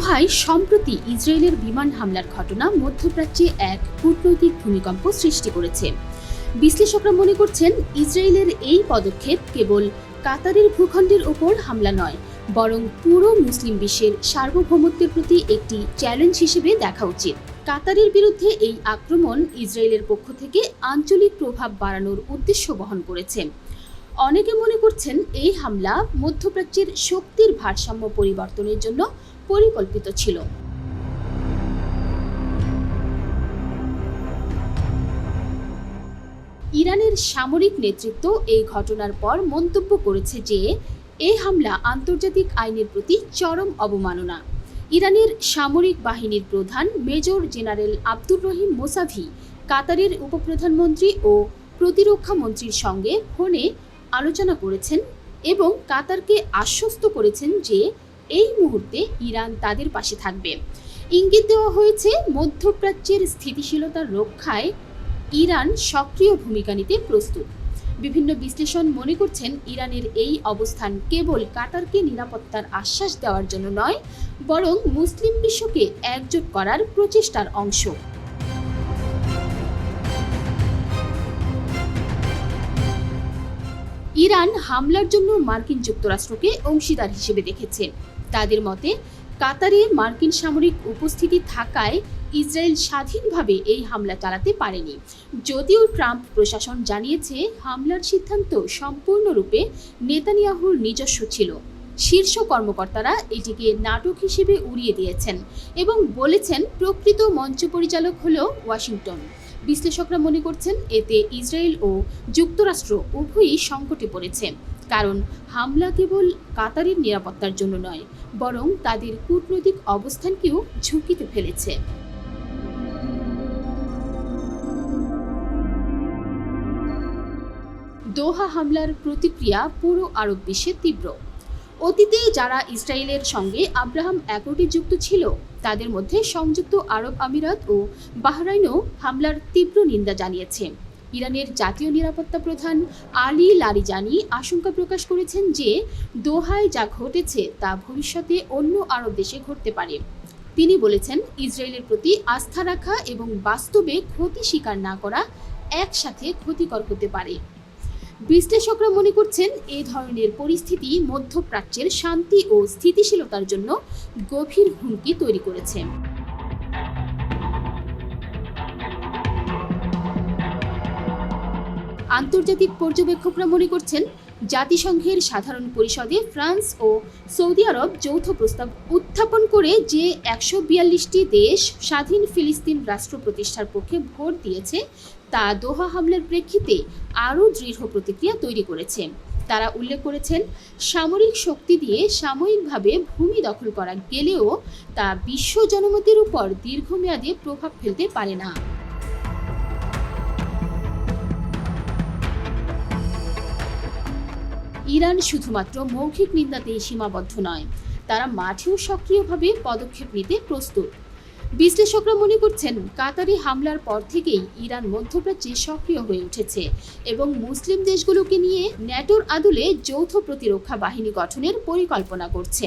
দোহায় সম্প্রতি ইসরায়েলের বিমান হামলার ঘটনা মধ্যপ্রাচ্যে এক কূটনৈতিক ভূমিকম্প সৃষ্টি করেছে। বিশ্লেষকরা মনে করছেন, ইসরায়েলের এই পদক্ষেপ কেবল কাতারের ভূখণ্ডের ওপর হামলা নয়, বরং পুরো মুসলিম বিশ্বের সার্বভৌমত্বের প্রতি একটি চ্যালেঞ্জ হিসেবে দেখা উচিত। কাতারের বিরুদ্ধে এই আক্রমণ ইসরায়েলের পক্ষ থেকে আঞ্চলিক প্রভাব বাড়ানোর উদ্দেশ্য বহন করেছে। অনেকে মনে করছেন, এই হামলা মধ্যপ্রাচ্যের শক্তির ভারসাম্য পরিবর্তনের জন্য পরিকল্পিত ছিল। ইরানের সামরিক নেতৃত্ব এই ঘটনার পর মন্তব্য করেছে যে এই হামলা আন্তর্জাতিক আইনের প্রতি চরম অবমাননা। ইরানের সামরিক বাহিনীর প্রধান major general Abdur Rahim Mousavi, কাতারের উপপ্রধানমন্ত্রী ও প্রতিরক্ষা মন্ত্রীর সঙ্গে ফোনে আলোচনা করেছেন এবং কাতারকে আশ্বস্ত করেছেন যে এই মুহূর্তে ইরান তাদের পাশে থাকবে। ইঙ্গিত দেওয়া হয়েছে, মধ্যপ্রাচ্যের স্থিতিশীলতা রক্ষায় ইরান সক্রিয় ভূমিকা নিতে প্রস্তুত। বিভিন্ন বিশ্লেষণ মনে করছেন, ইরানের এই অবস্থান কেবল কাতারকে নিরাপত্তার আশ্বাস দেওয়ার জন্য নয়, বরং মুসলিম বিশ্বকে একজোট করার প্রচেষ্টার অংশ। ইরান হামলার জন্য মার্কিন যুক্তরাষ্ট্রকে অংশীদার হিসেবে দেখেছে। তাদের মতে, কাতারে মার্কিন সামরিক উপস্থিতি থাকায় ইসরায়েল স্বাধীনভাবে এই হামলা চালাতে পারেনি। যদিও ট্রাম্প প্রশাসন জানিয়েছে, হামলার সিদ্ধান্ত সম্পূর্ণরূপে নেতানিয়াহুর নিজস্ব ছিল। শীর্ষ কর্মকর্তারা এটিকে নাটক হিসেবে উড়িয়ে দিয়েছেন এবং বলেছেন, প্রকৃত মঞ্চ পরিচালক হল ওয়াশিংটন। বিশ্লেষকরা মনে করছেন, এতে ইসরায়েল ও যুক্তরাষ্ট্র উভয়ই সংকটে পড়েছে। কারণ, হামলা কেবল কাতারের নিরাপত্তার জন্য নয় বরং তাদের কূটনৈতিক অবস্থানকেও ঝুঁকিতে ফেলেছে। দোহা হামলার প্রতিক্রিয়া পুরো আরব বিশ্বে তীব্র। অতীতে যারা ইসরায়েলের সঙ্গে আব্রাহাম অ্যাকর্ডে যুক্ত ছিল, তাদের মধ্যে সংযুক্ত আরব আমিরাত ও বাহরাইনও হামলার তীব্র নিন্দা জানিয়েছে। ইরানের জাতীয় নিরাপত্তা প্রধান আলী লারিজানি আশঙ্কা প্রকাশ করেছেন যে দোহায় যা ঘটেছে তা ভবিষ্যতে অন্য আরব দেশে ঘটতে পারে। তিনি বলেছেন, ইসরায়েলের প্রতি আস্থা রাখা এবং বাস্তবে ক্ষতি স্বীকার না করা একসাথে ক্ষতিকর হতে পারে। বিশ্লেষকরা মনে করছেন এই ধরনের পরিস্থিতি মধ্যপ্রাচ্যের শান্তি ও স্থিতিশীলতার জন্য গভীর হুমকি তৈরি করেছে। আন্তর্জাতিক পর্যবেক্ষকরা মনে করছেন, জাতিসংঘের সাধারণ পরিষদে ফ্রান্স ও সৌদি আরব যৌথ প্রস্তাব উত্থাপন করে যে একশো বিয়াল্লিশটি দেশ স্বাধীন ফিলিস্তিন রাষ্ট্র প্রতিষ্ঠার পক্ষে ভোট দিয়েছে, তা দোহা হামলার প্রেক্ষিতে আরও দৃঢ় প্রতিক্রিয়া তৈরি করেছে। তারা উল্লেখ করেছেন, সামরিক শক্তি দিয়ে সাময়িকভাবে ভূমি দখল করা গেলেও তা বিশ্ব জনমতের উপর দীর্ঘমেয়াদে প্রভাব ফেলতে পারে না। ইরান শুধুমাত্র মৌখিক নিন্দাতেই সীমাবদ্ধ নয়, তারা মাঠেও সক্রিয়ভাবে পদক্ষেপ নিতে প্রস্তুত। বিশ্লেষকরা মনে করছেন, কাতারি হামলার পর থেকেই ইরান মধ্যপ্রাচ্যে সক্রিয় হয়ে উঠেছে এবং মুসলিম দেশগুলোকে নিয়ে ন্যাটোর আদলে যৌথ প্রতিরক্ষা বাহিনী গঠনের পরিকল্পনা করছে।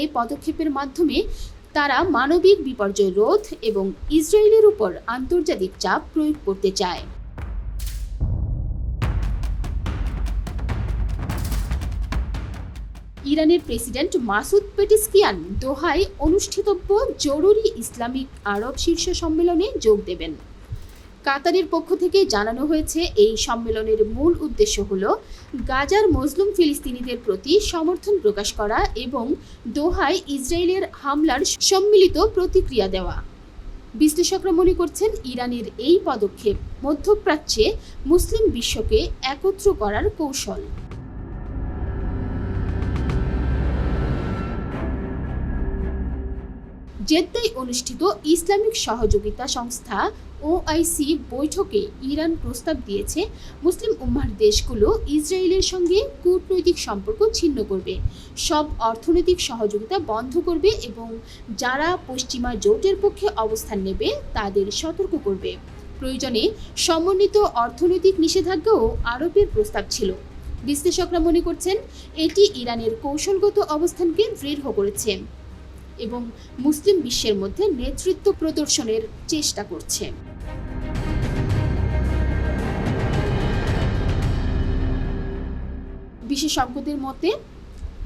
এই পদক্ষেপের মাধ্যমে তারা মানবিক বিপর্যয় রোধ এবং ইসরায়েলের উপর আন্তর্জাতিক চাপ প্রয়োগ করতে চায়। ইরানের প্রেসিডেন্ট মাসুদ পেটিসকিয়ান দোহায় অনুষ্ঠিতব্য জরুরি ইসলামিক আরব শীর্ষ সম্মেলনে যোগ দেবেন। কাতারের পক্ষ থেকে জানানো হয়েছে, এই সম্মেলনের মূল উদ্দেশ্য হল গাজার মজলুম ফিলিস্তিনিদের প্রতি সমর্থন প্রকাশ করা এবং দোহায় ইসরায়েলের হামলার সম্মিলিত প্রতিক্রিয়া দেওয়া। বিশ্লেষকরা মনে করছেন, ইরানের এই পদক্ষেপ মধ্যপ্রাচ্যে মুসলিম বিশ্বকে একত্র করার কৌশল। জেদ্দায় অনুষ্ঠিত ইসলামিক সহযোগিতা সংস্থা ওআইসি বৈঠকে ইরান প্রস্তাব দিয়েছে, মুসলিম উম্মার দেশগুলো ইসরায়েলের সঙ্গে কূটনৈতিক সম্পর্ক ছিন্ন করবে, সব অর্থনৈতিক সহযোগিতা বন্ধ করবে এবং যারা পশ্চিমা জোটের পক্ষে অবস্থান নেবে তাদের সতর্ক করবে। প্রয়োজনে সমন্বিত অর্থনৈতিক নিষেধাজ্ঞাও আরোপের প্রস্তাব ছিল। বিশ্লেষকরা মনে করছেন, এটি ইরানের কৌশলগত অবস্থানকে দৃঢ় করেছে। এবং মুসলিম বিশ্বের মধ্যে নেতৃত্ব প্রদর্শনের চেষ্টা করছে। বিশেষজ্ঞদের মতে,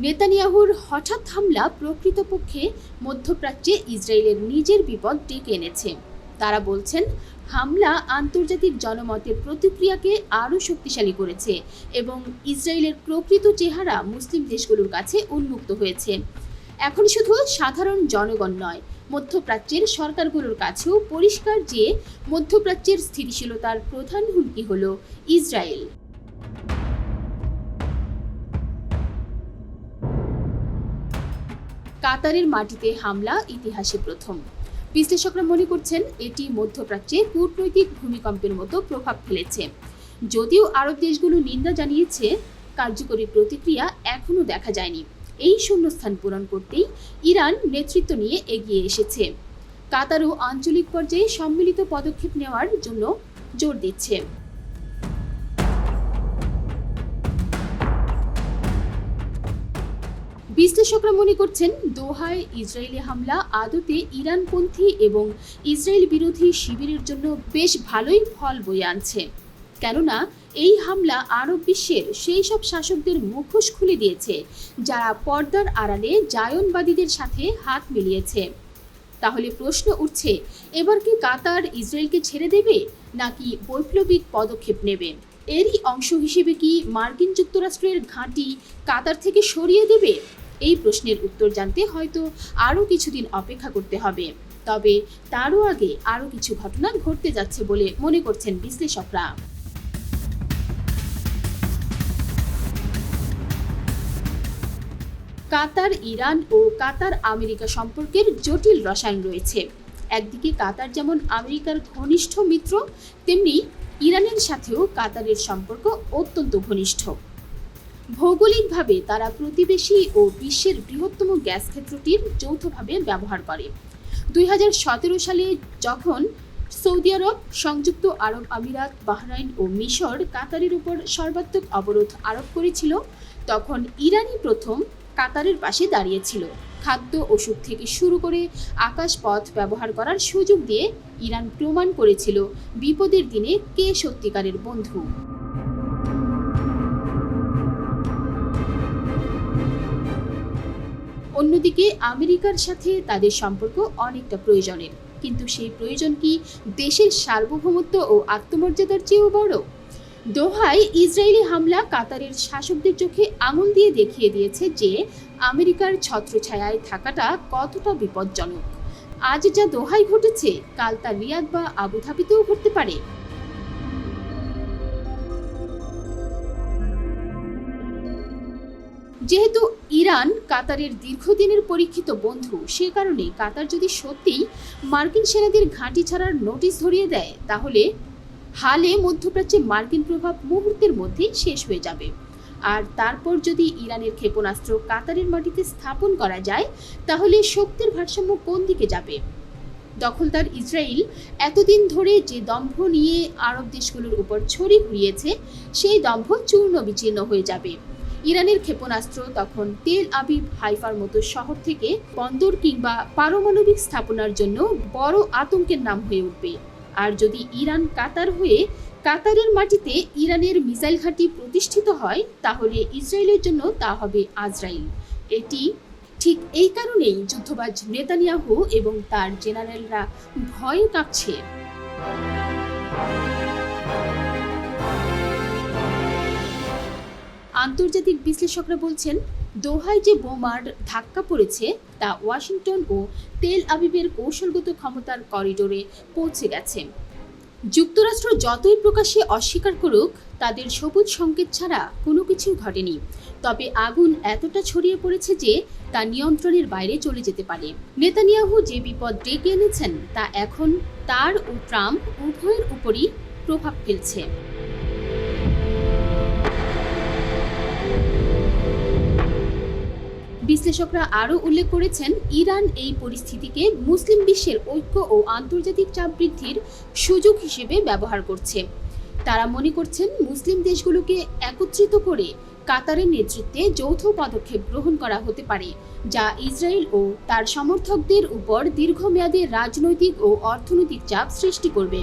নেতানিয়াহুর হঠাৎ হামলা প্রকৃতপক্ষে মধ্যপ্রাচ্যে ইসরায়েলের নিজের বিপদ ডেকে এনেছে। তারা বলছেন, হামলা আন্তর্জাতিক জনমতের প্রতিক্রিয়াকে আরও শক্তিশালী করেছে এবং ইসরায়েলের প্রকৃত চেহারা মুসলিম দেশগুলোর কাছে উন্মুক্ত হয়েছে। এখন শুধু সাধারণ জনগণ নয়, মধ্যপ্রাচ্যের সরকারগুলোর কাছেও পরিষ্কার যে মধ্যপ্রাচ্যের স্থিতিশীলতার প্রধান হুমকি হল ইসরায়েল। কাতারের মাটিতে হামলা ইতিহাসে প্রথম। বিশ্লেষকরা মনে করছেন এটি মধ্যপ্রাচ্যে কূটনৈতিক ভূমিকম্পের মতো প্রভাব ফেলেছে। যদিও আরব দেশগুলো নিন্দা জানিয়েছে, কার্যকরী প্রতিক্রিয়া এখনও দেখা যায়নি। এই শূন্যস্থান পূরণ করতেই ইরান নেতৃত্ব নিয়ে এগিয়ে এসেছে। কাতারও আঞ্চলিক পর্যায়ে সম্মিলিত পদক্ষেপ নেওয়ার জন্য জোর দিচ্ছে। বিশ্লেষকরা মনে করছেন, দোহায় ইসরায়েলি হামলা আদতে ইরানপন্থী এবং ইসরায়েল বিরোধী শিবিরের জন্য বেশ ভালোই ফল বয়ে আনছে। কেননা এই হামলা আরব বিশ্বের সেই সব শাসকদের মুখোশ খুলে দিয়েছে, যারা পর্দার আড়ালে জায়নবাদীদের সাথে হাত মিলিয়েছে। তাহলে প্রশ্ন উঠছে, এবার কি কাতার ইসরায়েলকে ছেড়ে দেবে, নাকি বৈপ্লবিক পদক্ষেপ নেবে? এরই অংশ হিসেবে কি মার্কিন যুক্তরাষ্ট্রের ঘাঁটি কাতার থেকে সরিয়ে দেবে? এই প্রশ্নের উত্তর জানতে হয়তো আরও কিছুদিন অপেক্ষা করতে হবে। তবে তারও আগে আরও কিছু ঘটনা ঘটতে যাচ্ছে বলে মনে করছেন বিশ্লেষকরা। কাতার, ইরান ও কাতার আমেরিকা সম্পর্কের জটিল রসায়ন রয়েছে। একদিকে কাতার যেমন আমেরিকার ঘনিষ্ঠ মিত্র, তেমনি ইরানের সাথেও কাতারের সম্পর্ক অত্যন্ত ঘনিষ্ঠ। ভৌগোলিকভাবে তারা প্রতিবেশী ও বিশ্বের বৃহত্তম গ্যাস ক্ষেত্রটির যৌথভাবে ব্যবহার করে। দুই হাজার সতেরো সালে যখন সৌদি আরব, সংযুক্ত আরব আমিরাত, বাহরাইন ও মিশর কাতারের উপর সর্বাত্মক অবরোধ আরোপ করেছিল, তখন ইরানই প্রথম কাতারের পাশে দাঁড়িয়েছিল খাদ্য ওষুধ থেকে শুরু করে আকাশপথ ব্যবহার করার সুযোগ দিয়ে ইরান প্রমাণ করেছিল বিপদের দিনে কে সত্যিকারের বন্ধু। অন্যদিকে আমেরিকার সাথে তাদের সম্পর্ক অনেকটা প্রয়োজনের। কিন্তু সেই প্রয়োজন কি দেশের সার্বভৌমত্ব ও আত্মমর্যাদার চেয়েও বড়? দোহায় ইসরায়েলি হামলা কাতারের শাসকদের চোখে আঙুল দিয়ে দেখিয়ে দিয়েছে যে আমেরিকার ছত্রছায়ায় থাকাটা কতটা বিপজ্জনক। আজ যা দোহায় ঘটেছে, কাল তা রিয়াদ বা আবুধাবিতেও ঘটতে পারে। যেহেতু ইরান কাতারের দীর্ঘদিনের পরীক্ষিত বন্ধু, সে কারণে কাতার যদি সত্যিই মার্কিন সেনাদের ঘাঁটি ছাড়ার নোটিশ ধরিয়ে দেয়, তাহলে হালে মধ্যপ্রাচ্যে মার্কিন প্রভাব মুহূর্তের মধ্যেই শেষ হয়ে যাবে। আর তারপর যদি ইরানের ক্ষেপণাস্ত্র কাতারের মাটিতে স্থাপন করা যায়, তাহলে শক্তির ভারসাম্য কোন দিকে যাবে? দখলদার ইসরায়েল এতদিন ধরে যে দম্ভ নিয়ে আরব দেশগুলোর উপর ছড়ি ঘুরিয়েছে, সেই দম্ভ চূর্ণ বিচীর্ণ হয়ে যাবে। ইরানের ক্ষেপণাস্ত্র তখন তেল আবিব হাইফার মতো শহর থেকে বন্দর কিংবা পারমাণবিক স্থাপনার জন্য বড় আতঙ্কের নাম হয়ে উঠবে। আর যদি ইরান কাতার হয়ে কাতারের মাটিতে ইরানের মিসাইল ঘাঁটি প্রতিষ্ঠিত হয়, তাহলে ইসরায়েলের জন্য তা হবে আজরাইল। এটি ঠিক এই কারণেই যুদ্ধবাজ নেতানিয়াহু এবং তার জেনারেলরা ভয়ে কাঁপছে। আন্তর্জাতিক বিশ্লেষকরা বলছেন দোহায় যে বোমার ধাক্কা পড়েছে, তা ওয়াশিংটন ও তেল আবিবের কৌশলগত ক্ষমতার করিডোরে পৌঁছে গেছে। যুক্তরাষ্ট্র যতই প্রকাশ্যে অস্বীকার করুক, তাদের সবুজ সংকেত ছাড়া কোনো কিছু ঘটেনি। তবে আগুন এতটা ছড়িয়ে পড়েছে যে, তা নিয়ন্ত্রণের বাইরে চলে যেতে পারে। নেতানিয়াহু যে বিপদ ডেকে এনেছেন, তা এখন তার ও ট্রাম্প উভয়ের উপরই প্রভাব ফেলছে। বিশ্লেষকরা আরও উল্লেখ করেছেন, ইরান এই পরিস্থিতিকে মুসলিম বিশ্বের ঐক্য ও আন্তর্জাতিক চাপ বৃদ্ধির সুযোগ হিসেবে ব্যবহার করছে। তারা মনে করছেন, মুসলিম দেশগুলোকে একত্রিত করে কাতারের নেতৃত্বে যৌথ পদক্ষেপ গ্রহণ করা হতে পারে, যা ইসরায়েল ও তার সমর্থকদের উপর দীর্ঘমেয়াদী রাজনৈতিক ও অর্থনৈতিক চাপ সৃষ্টি করবে।